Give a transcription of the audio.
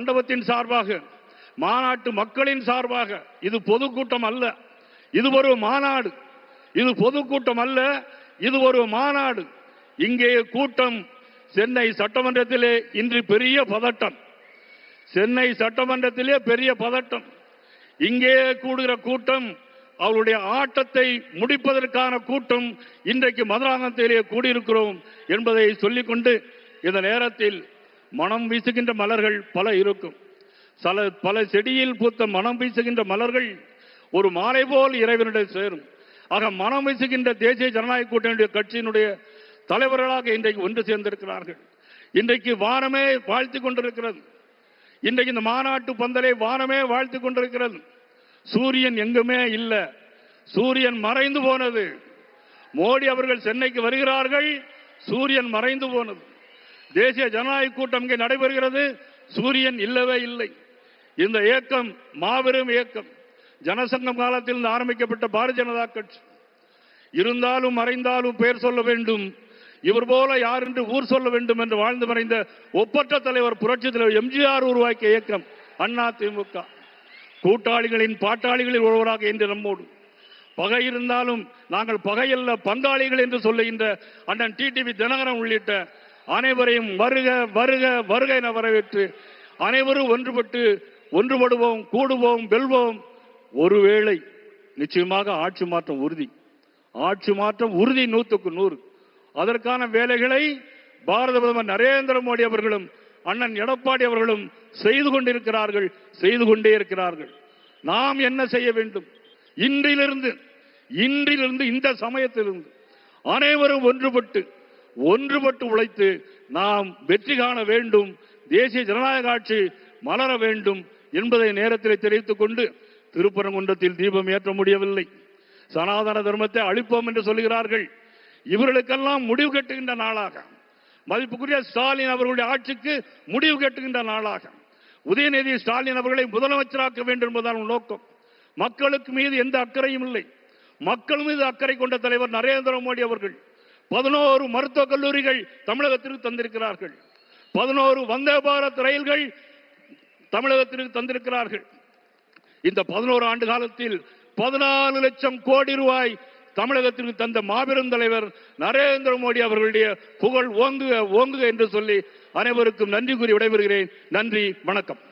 மண்டபத்தின் சார்பாக மாநாட்டு மக்களின் சார்பாக இது பொதுக்கூட்டம் அல்ல. இது ஒரு மாநாடு. இது பொதுக்கூட்டம் அல்ல. இது ஒரு மாநாடு. இங்கே கூட்டம் சென்னை சட்டமன்றத்திலே இன்று பெரிய பதட்டம். சென்னை சட்டமன்றத்திலே பெரிய பதட்டம். இங்கே கூடுகிற கூட்டம் அவருடைய ஆட்டத்தை முடிப்பதற்கான கூட்டம் இன்றைக்கு மதுராங்கத்திலே கூடியிருக்கிறோம் என்பதை சொல்லிக்கொண்டு இந்த நேரத்தில் மனம் வீசுகின்ற மலர்கள் பல இருக்கும். சில பல செடியில் பூத்த மனம் வீசுகின்ற மலர்கள் ஒரு மாலை போல் இறைவனிடம் சேரும். ஆக மனம் வீசுகின்ற தேசிய ஜனநாயக கூட்டணியுடைய கட்சியினுடைய தலைவர்களாக இன்றைக்கு ஒன்று சேர்ந்திருக்கிறார்கள். இன்றைக்கு வானமே வாழ்த்து கொண்டிருக்கிறது. இன்றைக்கு இந்த மாநாட்டு பந்தலை வானமே வாழ்த்து கொண்டிருக்கிறது. சூரியன் எங்குமே இல்லை. சூரியன் மறைந்து போனது. மோடி அவர்கள் சென்னைக்கு வருகிறார்கள். சூரியன் மறைந்து போனது. தேசிய ஜனநாயக கூட்டம் இங்கே நடைபெறுகிறது. சூரியன் இல்லவே இல்லை. இந்த இயக்கம் மாபெரும் இயக்கம். ஜனசங்கம் காலத்தில் இருந்து ஆரம்பிக்கப்பட்ட பாரதிய ஜனதா கட்சி. இருந்தாலும் மறைந்தாலும் பெயர் சொல்ல வேண்டும். இவர் போல யார் என்று ஊர் சொல்ல வேண்டும் என்று வாழ்ந்து மறைந்த ஒப்பற்ற தலைவர் புரட்சி தலைவர் எம்ஜிஆர் உருவாக்கிய இயக்கம் அண்ணா திமுக. கூட்டாளிகளின் பாட்டாளிகளில் ஒருவராக இன்று நம்மோடு. பகை இருந்தாலும் நாங்கள் பகையல்ல பங்காளிகள் என்று சொல்லுகின்ற அண்ணன் டிடிவி தினகரன் உள்ளிட்ட அனைவரையும் வருக வருக வருக என வரவேற்று அனைவரும் ஒன்றுபட்டு ஒன்றுபடுவோம் கூடுவோம் வெல்வோம். ஒருவேளை நிச்சயமாக ஆட்சி மாற்றம் உறுதி. ஆட்சி மாற்றம் உறுதி நூற்றுக்கு நூறு. அதற்கான வேலைகளை பாரத பிரதமர் நரேந்திர மோடி அவர்களும் அண்ணன் எடப்பாடி அவர்களும் செய்து கொண்டிருக்கிறார்கள் செய்து கொண்டே இருக்கிறார்கள். நாம் என்ன செய்ய வேண்டும்? இன்றிலிருந்து இன்றிலிருந்து இந்த சமயத்திலிருந்து அனைவரும் ஒன்றுபட்டு ஒன்றுபட்டு உழைத்து நாம் வெற்றி காண வேண்டும் தேசிய ஜனநாயக ஆட்சி மலர வேண்டும் என்பதை நேரத்தில் தெரிவித்துக் கொண்டு திருப்பரங்குன்றத்தில் தீபம் ஏற்ற முடியவில்லை. சனாதன தர்மத்தை அழிப்போம் என்று சொல்கிறார்கள். இவர்களுக்கெல்லாம் முடிவு கட்டுகின்ற நாளாக மதிப்புக்குரிய ஸ்டாலின் அவர்களுடைய ஆட்சிக்கு முடிவு கட்டுகின்ற நாளாக உதயநிதி ஸ்டாலின் அவர்களை முதலமைச்சராக்க வேண்டும் என்பதான நோக்கம். மக்களுக்கு மீது எந்த அக்கறையும் இல்லை. மக்கள் மீது அக்கறை கொண்ட தலைவர் நரேந்திர மோடி அவர்கள் பதினோரு மருத்துவக் கல்லூரிகள் தமிழகத்திற்கு தந்திருக்கிறார்கள். பதினோரு வந்தே பாரத் ரயில்கள் தமிழகத்திற்கு தந்திருக்கிறார்கள். இந்த பதினோரு ஆண்டு காலத்தில் பதினாலு லட்சம் கோடி ரூபாய் தமிழகத்திற்கு தந்த மாபெரும் தலைவர் நரேந்திர மோடி அவர்களுடைய புகழ் ஓங்குக ஓங்குக என்று சொல்லி அனைவருக்கும் நன்றி கூறி விடைபெறுகிறேன். நன்றி வணக்கம்.